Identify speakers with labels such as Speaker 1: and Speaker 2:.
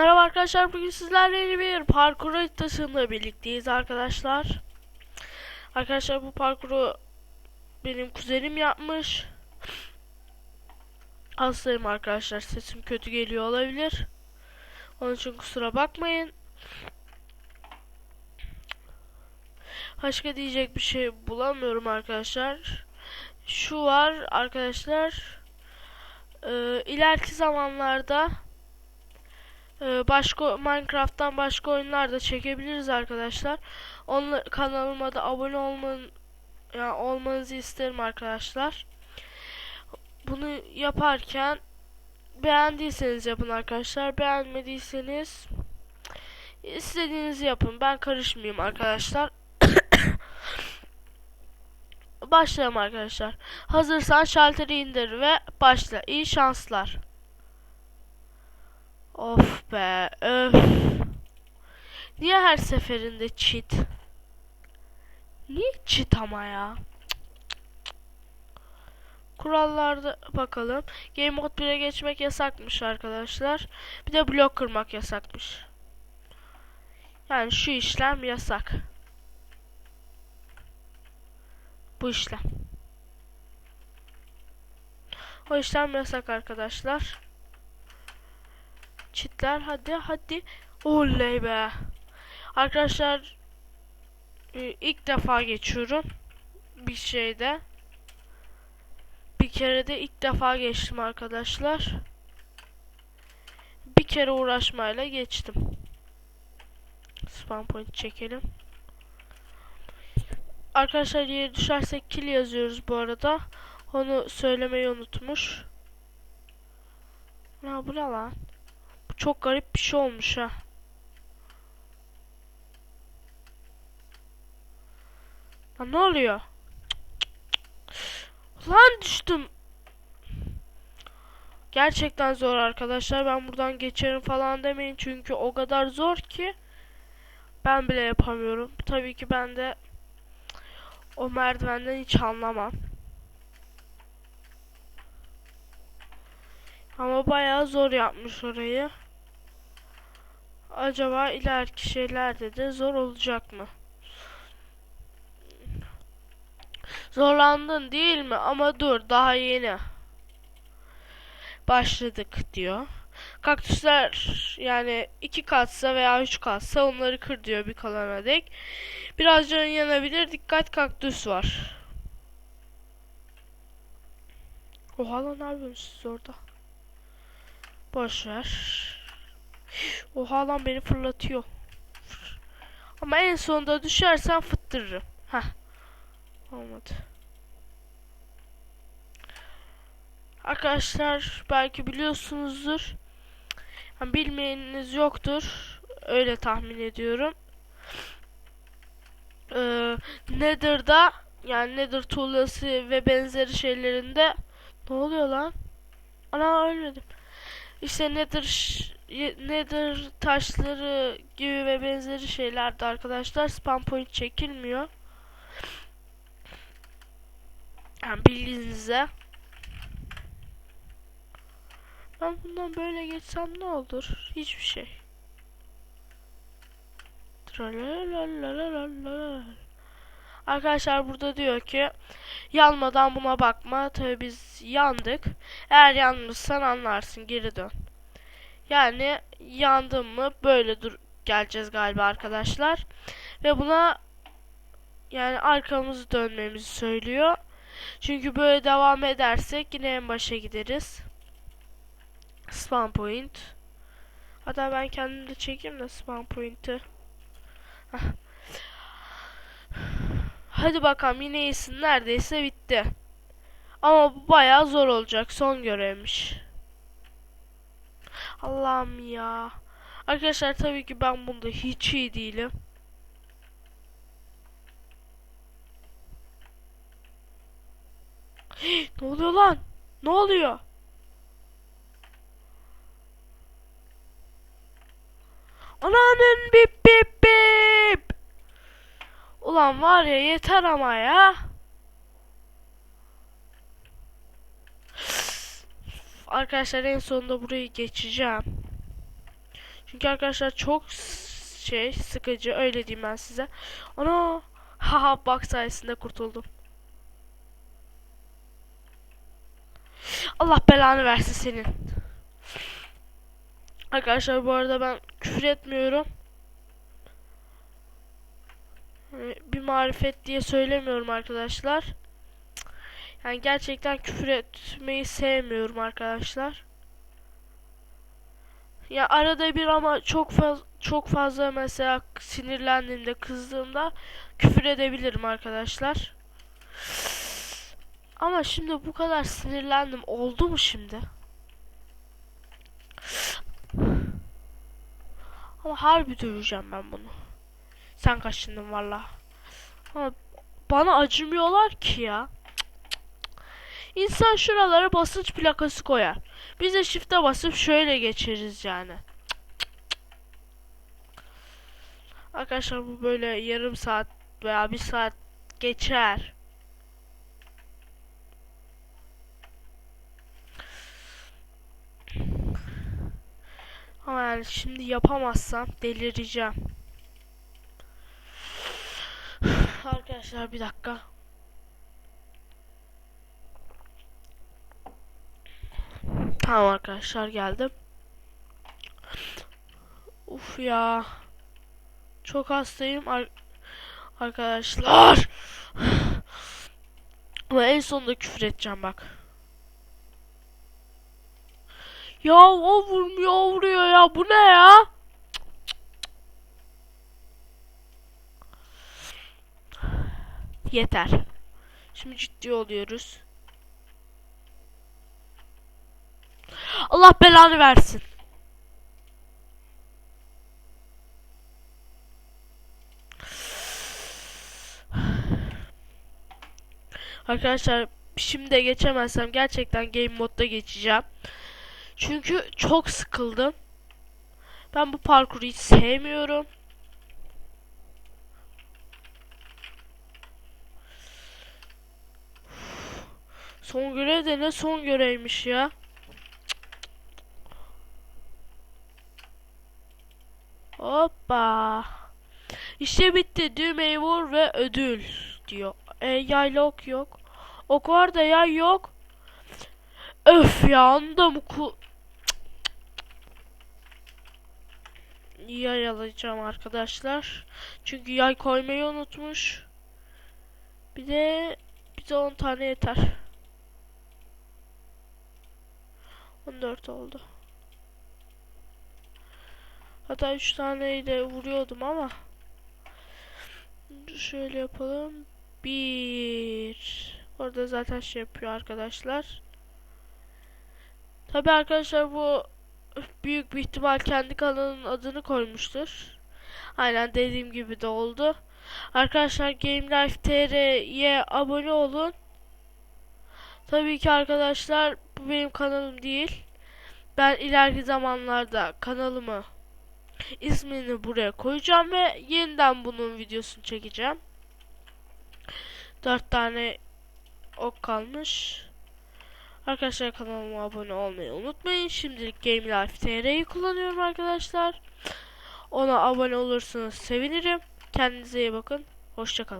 Speaker 1: Merhaba arkadaşlar bugün sizlerle yeni bir parkur haritasında birlikteyiz arkadaşlar. Arkadaşlar bu parkuru benim kuzenim yapmış. Hastayım arkadaşlar sesim kötü geliyor olabilir. Onun için kusura bakmayın. Başka diyecek bir şey bulamıyorum arkadaşlar. Şu var arkadaşlar. Ee, ileriki zamanlarda başka Minecraft'tan başka oyunlar da çekebiliriz arkadaşlar. Onla, kanalıma da abone olman yani olmanızı isterim arkadaşlar. Bunu yaparken beğendiyseniz yapın arkadaşlar. Beğenmediyseniz istediğinizi yapın. Ben karışmayayım arkadaşlar. Başlayalım arkadaşlar. Hazırsan şalteri indir ve başla. İyi şanslar. Of be, öf. Niye her seferinde cheat? Niye cheat ama ya? Kurallarda bakalım. Game mode 1'e geçmek yasakmış arkadaşlar. Bir de blok kırmak yasakmış. Yani şu işlem yasak. Bu işlem. O işlem yasak arkadaşlar. Çitler hadi hadi. Oley be. Arkadaşlar e, ilk defa geçiyorum bir şeyde. Bir kere de ilk defa geçtim arkadaşlar. Bir kere uğraşmayla geçtim. Spawn point çekelim. Arkadaşlar yere düşersek kill yazıyoruz bu arada. Onu söylemeyi unutmuş. Ya bu ne lan? Çok garip bir şey olmuş ha. Lan ne oluyor? Lan düştüm. Gerçekten zor arkadaşlar. Ben buradan geçerim falan demeyin. Çünkü o kadar zor ki. Ben bile yapamıyorum. Tabii ki ben de o merdivenden hiç anlamam. Ama bayağı zor yapmış orayı. Acaba ileriki şeylerde de zor olacak mı? Zorlandın değil mi? Ama dur daha yeni. Başladık diyor. Kaktüsler yani iki katsa veya üç katsa onları kır diyor bir kalana dek. Biraz canın yanabilir. Dikkat kaktüs var. Oha lan ne yapıyorsunuz orada? Boş ver. Oha lan beni fırlatıyor. Ama en sonunda düşersen fıttırırım. Heh. Olmadı. Arkadaşlar belki biliyorsunuzdur. Yani bilmeyeniniz yoktur. Öyle tahmin ediyorum. Ee, Nether'da yani Nether tuğlası ve benzeri şeylerinde ne oluyor lan? Ana ölmedim. İşte Nether Nether taşları gibi ve benzeri şeylerde arkadaşlar spam point çekilmiyor. Yani bildiğinizde. Ben bundan böyle geçsem ne olur? Hiçbir şey. Arkadaşlar burada diyor ki yanmadan buna bakma. Tabi biz yandık. Eğer yanmışsan anlarsın geri dön. Yani yandım mı böyle dur geleceğiz galiba arkadaşlar. Ve buna yani arkamızı dönmemizi söylüyor. Çünkü böyle devam edersek yine en başa gideriz. Spawn point. Hatta ben kendim de çekeyim de spawn point'i. Hadi bakalım yine iyisin. Neredeyse bitti. Ama bu bayağı zor olacak. Son görevmiş. Allah'ım ya. Arkadaşlar tabii ki ben bunda hiç iyi değilim. ne oluyor lan? Ne oluyor? Ananın bip bip bip. Ulan var ya yeter ama ya. Arkadaşlar en sonunda burayı geçeceğim. Çünkü arkadaşlar çok şey sıkıcı öyle diyeyim ben size. Ana haha bak sayesinde kurtuldum. Allah belanı versin senin. Arkadaşlar bu arada ben küfür etmiyorum. Hani Bir marifet diye söylemiyorum arkadaşlar. Yani gerçekten küfür etmeyi sevmiyorum arkadaşlar. Ya arada bir ama çok fazla çok fazla mesela sinirlendiğimde, kızdığımda küfür edebilirim arkadaşlar. Ama şimdi bu kadar sinirlendim. Oldu mu şimdi? Ama harbi döveceğim ben bunu. Sen kaçındın valla. Ama bana acımıyorlar ki ya. İnsan şuralara basınç plakası koyar. Biz de shift'e basıp şöyle geçeriz yani. Arkadaşlar bu böyle yarım saat veya bir saat geçer. Ama yani şimdi yapamazsam delireceğim. Arkadaşlar bir dakika. Tamam arkadaşlar geldim. Uf ya. Çok hastayım ar arkadaşlar. Ama en sonunda küfür edeceğim bak. Ya o vurmuyor o vuruyor ya bu ne ya? Yeter. Şimdi ciddi oluyoruz. Allah belanı versin. Arkadaşlar şimdi geçemezsem gerçekten game modda geçeceğim. Çünkü çok sıkıldım. Ben bu parkuru hiç sevmiyorum. Son görev de ne son görevmiş ya. Hoppa. İşte bitti. Düğmeyi vur ve ödül diyor. E, yayla ok yok. Ok var da yay yok. Öf ya onda mı ku... Yay alacağım arkadaşlar. Çünkü yay koymayı unutmuş. Bir de bize 10 tane yeter. 14 oldu. Hatta 3 taneyle vuruyordum ama. Şöyle yapalım. Bir. Orada zaten şey yapıyor arkadaşlar. Tabi arkadaşlar bu büyük bir ihtimal kendi kanalının adını koymuştur. Aynen dediğim gibi de oldu. Arkadaşlar Game Life TR'ye abone olun. Tabii ki arkadaşlar bu benim kanalım değil. Ben ileriki zamanlarda kanalımı ismini buraya koyacağım ve yeniden bunun videosunu çekeceğim. 4 tane ok kalmış. Arkadaşlar kanalıma abone olmayı unutmayın. Şimdilik Game Life TR'yi kullanıyorum arkadaşlar. Ona abone olursanız sevinirim. Kendinize iyi bakın. Hoşçakalın.